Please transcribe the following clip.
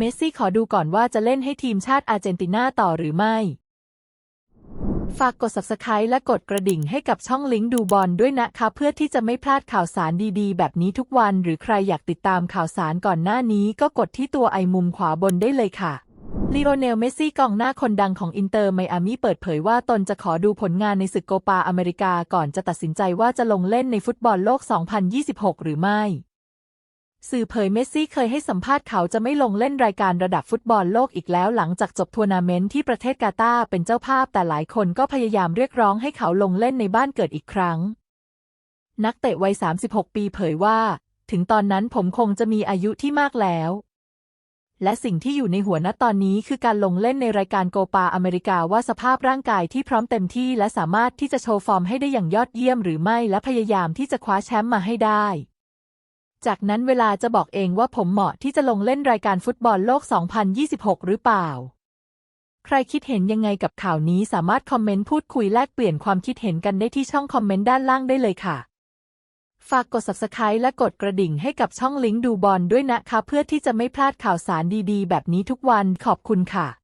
เมสซี่ขอดูก่อนว่าจะเล่นให้ทีมชาติอาร์เจนตินาต่อหรือไม่ ฝากกด subscribe และกดกระดิ่งให้กับช่องลิงก์ดูบอลด้วยนะคะ เพื่อที่จะไม่พลาดข่าวสารดีๆ แบบนี้ทุกวัน หรือใครอยากติดตามข่าวสารก่อนหน้านี้ ก็กดที่ตัวไอมุมขวาบนได้เลยค่ะลีโอเนล เมสซี่กองหน้าคนดังของอินเตอร์ไมอามี่เปิดเผยว่าตนจะขอดูผลงานในศึกโกปาอเมริกาก่อนจะตัดสินใจว่าจะลงเล่นในฟุตบอลโลก 2026 หรือไม่ สื่อเผยเมสซี่เคยให้สัมภาษณ์เขาจะไม่ลงเล่นรายการระดับฟุตบอลโลกอีกแล้วหลังจากจบทัวร์นาเมนต์ที่ประเทศกาตาร์เป็นเจ้าภาพแต่หลายคนก็พยายามเรียกร้องให้เขาลงเล่นในบ้านเกิดอีกครั้ง นักเตะวัย 36 ปีเผยว่า ถึงตอนนั้นผมคงจะมีอายุที่มากแล้ว และสิ่งที่อยู่ในหัวณตอนนี้คือการลงเล่นในรายการโกปาอเมริกาว่าสภาพร่างกายที่พร้อมเต็มที่และสามารถที่จะโชว์ฟอร์มให้ได้อย่างยอดเยี่ยมหรือไม่และพยายามที่จะคว้าแชมป์มาให้ได้ จากนั้นเวลาจะบอกเองว่าผมเหมาะที่จะลงเล่นรายการฟุตบอลโลก 2026 หรือเปล่า ใครคิดเห็นยังไงกับข่าวนี้สามารถคอมเมนต์พูดคุยแลกเปลี่ยนความคิดเห็นกันได้ที่ช่องคอมเมนต์ด้านล่างได้เลยค่ะ ฝากกด subscribe และกดกระดิ่งให้กับช่องลิงก์ดูบอลด้วยนะคะ เพื่อที่จะไม่พลาดข่าวสารดีๆ แบบนี้ทุกวันขอบคุณค่ะ